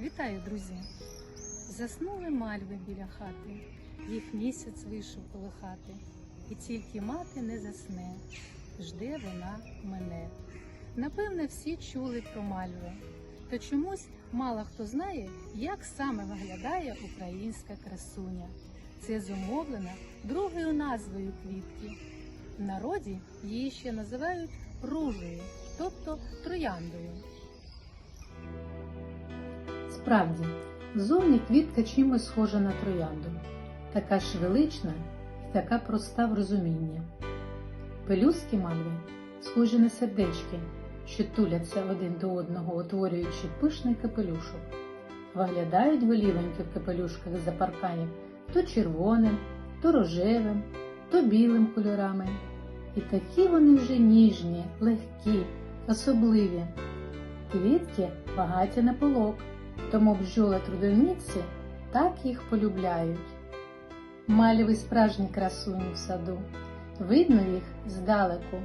Вітаю, друзі! Заснули мальви біля хати, їх місяць вийшов коло хати, і тільки мати не засне, жде вона мене. Напевне, всі чули про мальви, то чомусь мало хто знає, як саме виглядає українська красуня. Це зумовлено другою назвою квітки. В народі її ще називають ружею, тобто трояндою. Справді, зовні квітка чимось схожа на троянду, така ж велична і така проста в розумінні. Пелюстки мальви схожі на сердечки, що туляться один до одного, утворюючи пишний капелюшок. Виглядають голівеньки в капелюшках за парканів то червоним, то рожевим, то білим кольорами. І такі вони вже ніжні, легкі, особливі. Квітки багаті на полок, тому бджоли трудовниці так їх полюбляють. Мальви справжні красуні в саду, видно їх здалеку.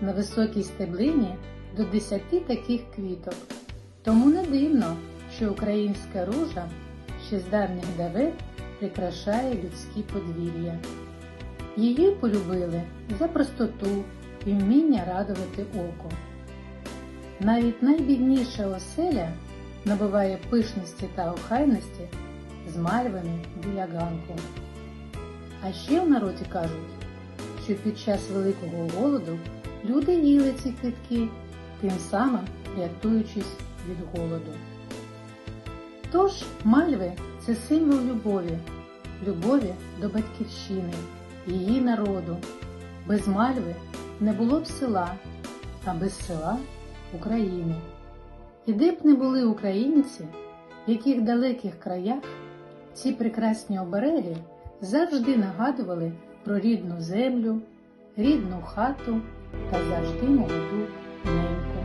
На високій стеблині до десяти таких квіток. Тому не дивно, що українська ружа ще з давніх давен прикрашає людські подвір'я. Її полюбили за простоту і вміння радувати око. Навіть найбідніша оселя набуває пишності та охайності з мальвами біля ганку. А ще в народі кажуть, що під час великого голоду люди їли ці квітки, тим самим рятуючись від голоду. Тож мальви це символ любові, любові до батьківщини, її народу. Без мальви не було б села, а без села України. І де б не були українці, в яких далеких краях ці прекрасні обереги завжди нагадували про рідну землю, рідну хату та завжди молоду неньку.